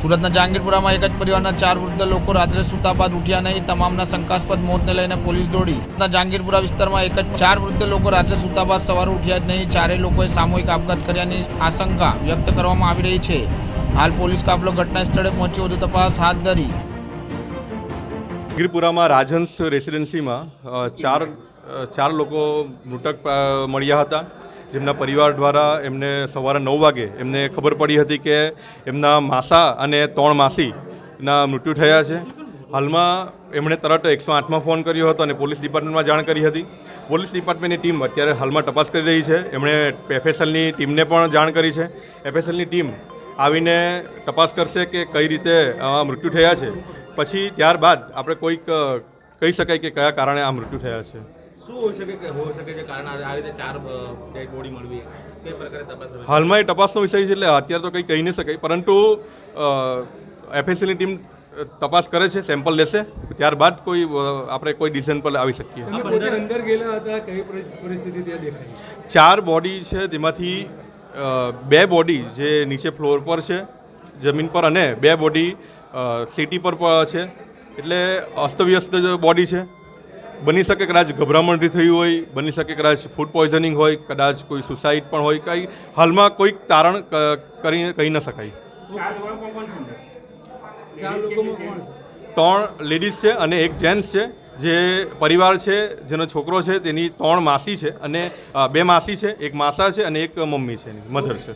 સુરતના જાંગીરપુરામાં એક જ પરિવારના ચાર વૃદ્ધ લોકો રાત્રે સૂતા બાદ ઉઠ્યા નહીં. તમામના શંકાસ્પદ મોતને લઈને પોલીસ દોડી. જાંગીરપુરા વિસ્તારમાં એક જ ચાર વૃદ્ધ લોકો રાત્રે સૂતા બાદ સવારે ઉઠ્યા જ નહીં. ચારેય લોકોએ સામૂહિક આપઘાત કર્યાની આશંકા વ્યક્ત કરવામાં આવી રહી છે. હાલ પોલીસ કાફલો ઘટના સ્થળે પહોંચ્યો વધુ તપાસ હાથ ધરી. ગીરપુરામાં રાજહંસ રેસિડેન્સીમાં ચાર ચાર લોકો મૃતક મળ્યા હતા. જેમના પરિવાર દ્વારા એમને સવારે નવ વાગે એમને ખબર પડી હતી કે એમના માસા અને ત્રણ માસીના મૃત્યુ થયા છે. હાલમાં એમણે તરત એકસો આઠમાં ફોન કર્યો હતો અને પોલીસ ડિપાર્ટમેન્ટમાં જાણ કરી હતી. પોલીસ ડિપાર્ટમેન્ટની ટીમ અત્યારે હાલમાં તપાસ કરી રહી છે. એમણે એફએસએલની ટીમને પણ જાણ કરી છે. એફએસએલની ટીમ આવીને તપાસ કરશે કે કઈ રીતે મૃત્યુ થયા છે. પછી ત્યારબાદ આપણે કોઈક કહી શકાય કે કયા કારણે આ મૃત્યુ થયા છે? શું હોઈ શકે કે હોઈ શકે છે કારણ આ આ રીતે ચાર ડેડ બોડી મળવી? કઈ પ્રકારે તપાસ હાલમાં એ તપાસનો વિષય છે એટલે અત્યારે તો કંઈ કહી નહીં શકાય પરંતુ એફએસસીની ટીમ તપાસ કરે છે સેમ્પલ લેશે ત્યારબાદ કોઈ આપણે કોઈ ડિસિઝન પર આવી શકીએ. અંદર ગયેલા હતા કઈ પરિસ્થિતિ ત્યાં દેખાઈ? ચાર બોડી છે તેમાંથી બે બોડી જે નીચે ફ્લોર પર છે જમીન પર અને બે બોડી સિટી પર છે. એટલે અસ્તવ્યસ્ત બોડી છે. બની શકે કદાચ ગભરામણથી થયું હોય બની શકે કદાચ ફૂડ પોઈઝનિંગ હોય કદાચ કોઈ સુસાઇડ પણ હોય કંઈ હાલમાં કોઈક તારણ કરી કહી ન શકાય. ત્રણ લેડીઝ છે અને એક જેન્ટ્સ છે જે પરિવાર છે જેનો છોકરો છે તેની ત્રણ માસી છે અને બે માસી છે એક માસા છે અને એક મમ્મી છે મધર છે.